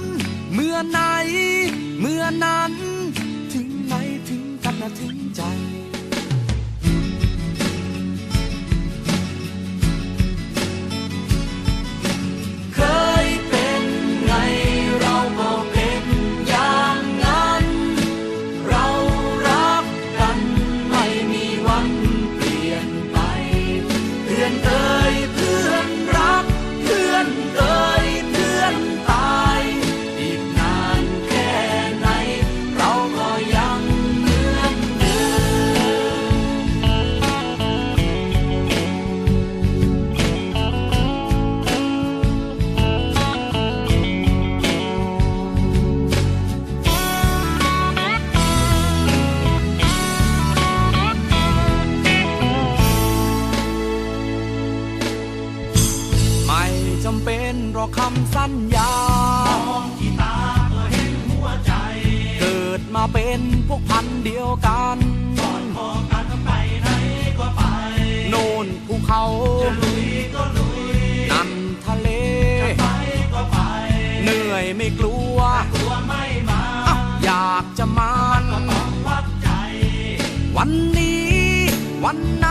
ื่อ ไหน เมื่อนั้น ถึงไหนถึงกันนะถึงใจ จำเป็นหรอกคำสัญญามองที่ตาก็เห็นหัวใจ เกิดมาเป็นพวกพันธุ์เดียวกันก่อนขอกันไปไหนก็ไป โน่นภูเขาจะลุยก็ลุยนั่นทะเลไปก็ไป เหนื่อยไม่กลัวกลัวไม่มาอะอยากจะมันต้องวัดใจวันนี้วันไหน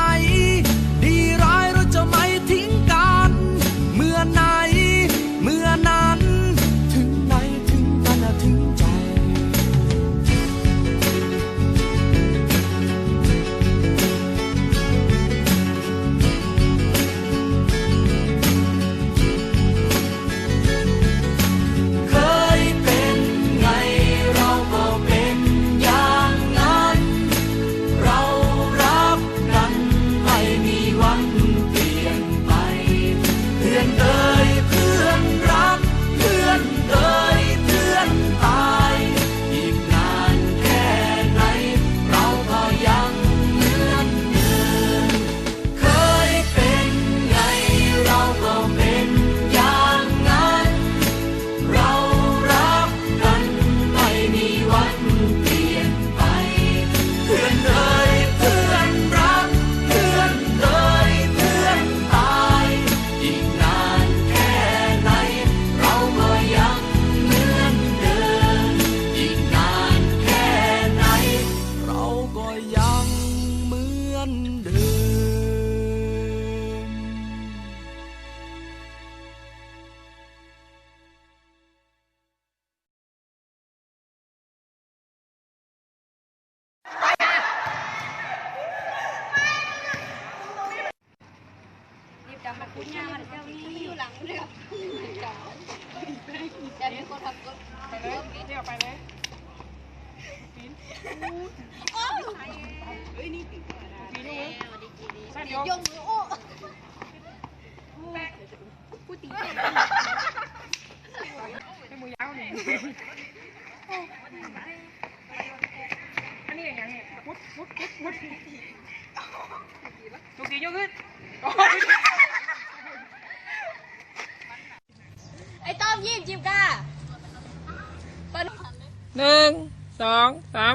รีบจำมาคุณ ย่ามันเจ้านี่อยู่หลังเรือจะมีคนขับรถไปเลยเดี๋ยวไปเลยปีนโอ้ยเฮ้ยนี่ปีนปีนเลยปีนยงมือโอ้กูตีเจ็บเป็นมือยาวนี่อันนี้อย่างเนี้ยพุดพุดพุดพุดทุกทียกขึ้นไอ้ต้อมยิ้มจิมก้าหนึ่งสองสาม